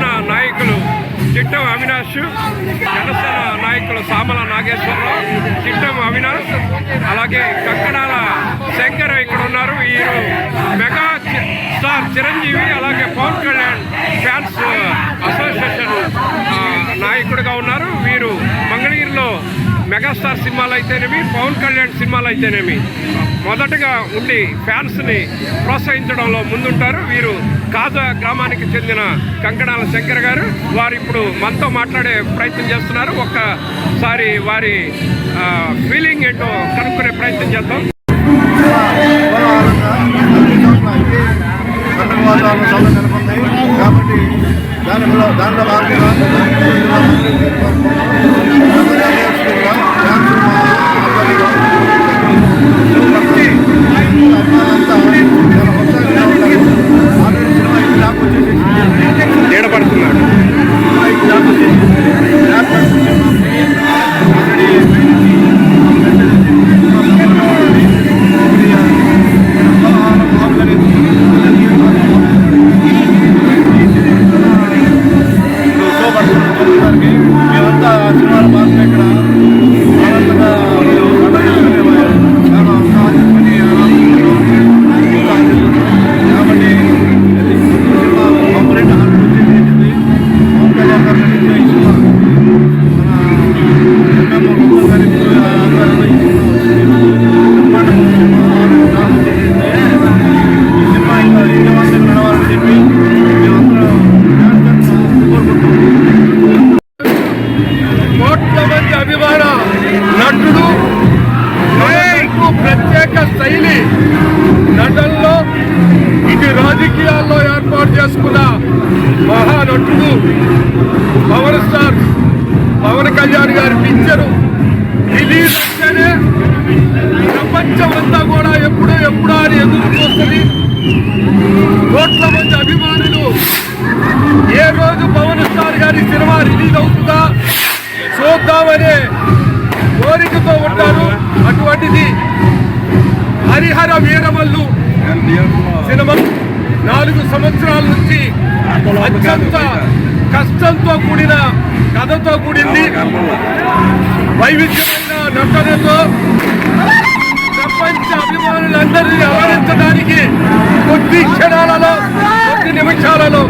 నాయకులు చిట్టం అవినాష్ జనసేన నాయకులు సామల నాగేశ్వరరావు చిట్టం అవినాష్ అలాగే కక్కడాల శంకర్ ఇక్కడ ఉన్నారు వీరు మెగా స్టార్ చిరంజీవి అలాగే పవన్ కళ్యాణ్ ఫ్యాన్స్ అసోసియేషన్ నాయకుడుగా నాయకుడిగా ఉన్నారు. వీరు మంగళగిరిలో మెగాస్టార్ సినిమాలు అయితేనేమి పవన్ కళ్యాణ్ సినిమాలు అయితేనేమి మొదటగా ఉండి ఫ్యాన్స్ని ప్రోత్సహించడంలో ముందుంటారు. వీరు కాజా గ్రామానికి చెందిన కంకణాల శంకర్ గారు వారు ఇప్పుడు మనతో మాట్లాడే ప్రయత్నం చేస్తున్నారు. ఒక్కసారి వారి ఫీలింగ్ ఏంటో కనుక్కునే ప్రయత్నం చేద్దాం. పండుగ వాతావరణం చాలా కాబట్టి దానిలో దానిలో భాగంగా శైలి నటనలో ఇటు రాజకీయాల్లో ఏర్పాటు చేసుకున్న మహానటుడు పవన్ స్టార్ పవన్ కళ్యాణ్ గారి పిక్చరు రిలీజ్ అంటేనే ప్రపంచం అంతా కూడా ఎప్పుడో ఎప్పుడో అని ఎదురు చూస్తుంది. కోట్ల మంది అభిమానులు. ఏ రోజు పవన్ స్టార్ గారి సినిమా రిలీజ్ అవుతుందా చూద్దామనే కోరికతో ఉంటారు అటువంటిది. హరిహర వీరమల్లు సినిమా నాలుగు సంవత్సరాల నుంచి అత్యంత కష్టంతో కూడిన కథతో కూడింది. వైవిధ్యమైన నటనతో ప్రపంచ అభిమానులందరినీ ఆవరించడానికి కొద్ది క్షణాలలో కొద్ది నిమిషాలలో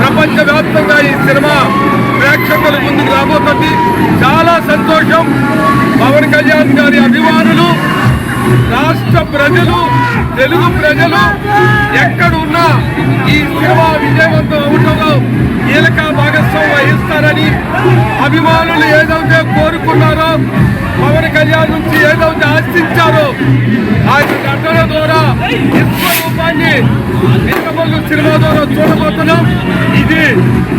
ప్రపంచ వ్యాప్తంగా ఈ సినిమా ప్రేక్షకుల ముందుకు రాబోతుంది. చాలా సంతోషం. పవన్ కళ్యాణ్ గారి అభిమానులు రాష్ట్ర ప్రజలు తెలుగు ప్రజలు ఎక్కడున్నా ఈ సినిమా విజయవంతం అవటంలో కీలక భాగస్వామ్యం వహిస్తారని అభిమానులు ఏదైతే కోరుకున్నారో పవన్ కళ్యాణ్ నుంచి ఏదైతే ఆశించారో ఆయన నటన ద్వారా విశ్వరూపాన్ని నిజమల్లు సినిమా ద్వారా చూడబోతున్నాం. ఇది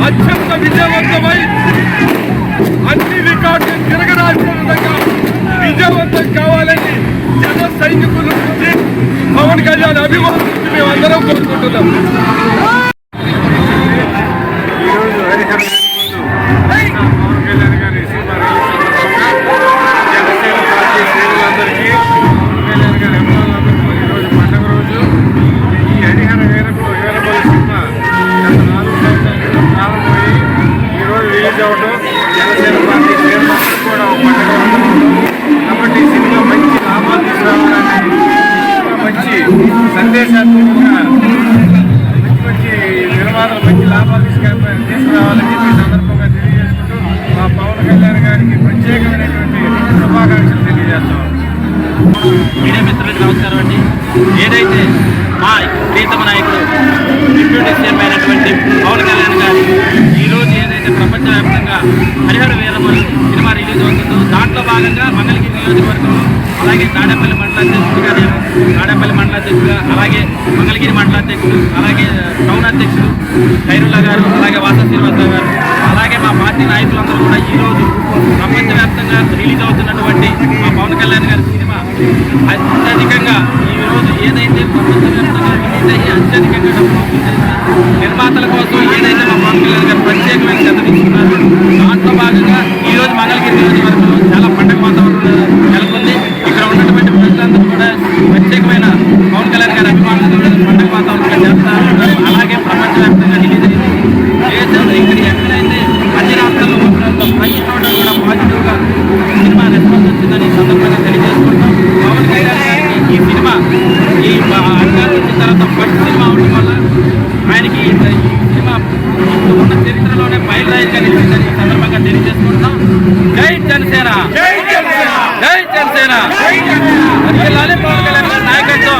అత్యంత విజయవంతమై అన్ని రికార్డులు తిరగరాసిన విధంగా విజయవంతం కావాలని సైనికుల నుంచి పవన్ కళ్యాణ్ అభిమానుల నుంచి మేమందరం కోరుకుంటున్నాం లాభాలు తీసుకెళ్ళ తీసుకురావాలని చెప్పి సందర్భంగా తెలియజేసుకుంటూ మా పవన్ కళ్యాణ్ గారికి ప్రత్యేకమైనటువంటి శుభాకాంక్షలు తెలియజేస్తాం. మీడియా మిత్రులకు నమస్కారం అండి. ఏదైతే మా ప్రీతమ నాయకుడు డిప్యూటీ సీఎం అయినటువంటి పవన్ కళ్యాణ్ గారు ఈరోజు ఏదైతే ప్రపంచవ్యాప్తంగా హరిహర వీరమల్లు సినిమా రిలీజ్ అవుతుందో దాంట్లో భాగంగా మంగళగిరి నియోజకవర్గం అలాగే తాడేపల్లి మండల అధ్యక్షుడు గారు తాడేపల్లి మండల అధ్యక్షుడు అలాగే మంగళగిరి మండల అధ్యక్షుడు అలాగే అధ్యక్షుడు ఖైరుల్లా గారు అలాగే వాస శ్రీనివాసరావు గారు అలాగే మా పార్టీ నాయకులందరూ కూడా ఈరోజు ప్రపంచవ్యాప్తంగా రిలీజ్ అవుతున్నటువంటి మా పవన్ కళ్యాణ్ గారి సినిమా అత్యధికంగా ఈ రోజు ఏదైతే ప్రపంచవ్యాప్తంగా రిలీజ్ అయ్యి అత్యధికంగా డబ్బులు నిర్మాతల కోసం ఏదైతే మా పవన్ కళ్యాణ్ గారు ఫస్ట్ సినిమా అవడం వల్ల ఆయనకి సినిమా ఉన్న చరిత్రలోనే బయలుదేరిగా నిలిచిందని ఈ సందర్భంగా తెలియజేసుకుంటున్నాం. జై జనసేన! జై జనసేన! వర్తిల్లాలి పవన్ కళ్యాణ్ నాయకత్వం.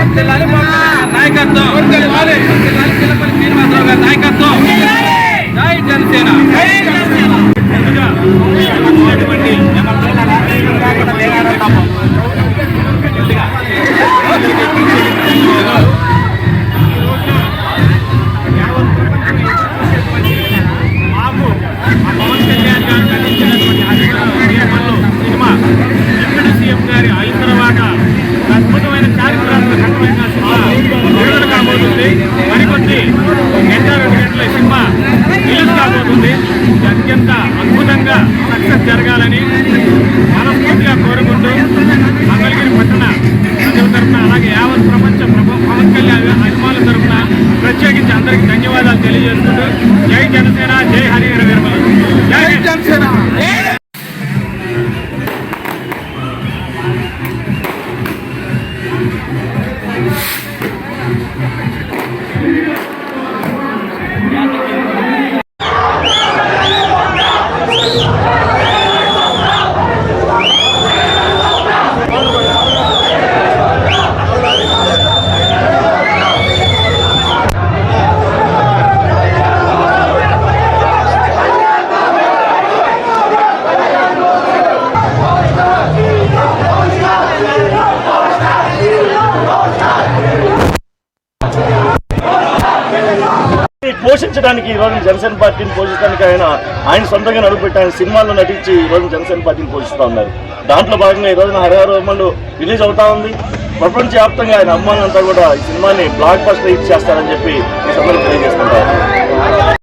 వర్తిల్లాలి పవన్ కళ్యాణ్ నాయకత్వం. వర్తిల్లాలి వర్తిల్లాలి చిన్నపల్లి శ్రీనివాసరావు నాయకత్వం. జై జనసేన! పోషించడానికి ఈరోజు జనసేన పార్టీని పోషిస్తానికి ఆయన ఆయన సొంతంగా నడుపుపెట్టి ఆయన సినిమాల్లో నటించి ఈరోజు జనసేన పార్టీని పోషిస్తూ ఉన్నారు. దాంట్లో భాగంగా ఈ రోజున హరిహర బొమ్మలు రిలీజ్ అవుతా ఉంది. ప్రపంచవ్యాప్తంగా ఆయన అమ్మాయిలంతా కూడా ఈ సినిమాని బ్లాక్ బస్టర్ హిట్ చేస్తారని చెప్పి ఈ సందర్భంగా తెలియజేస్తుంటారు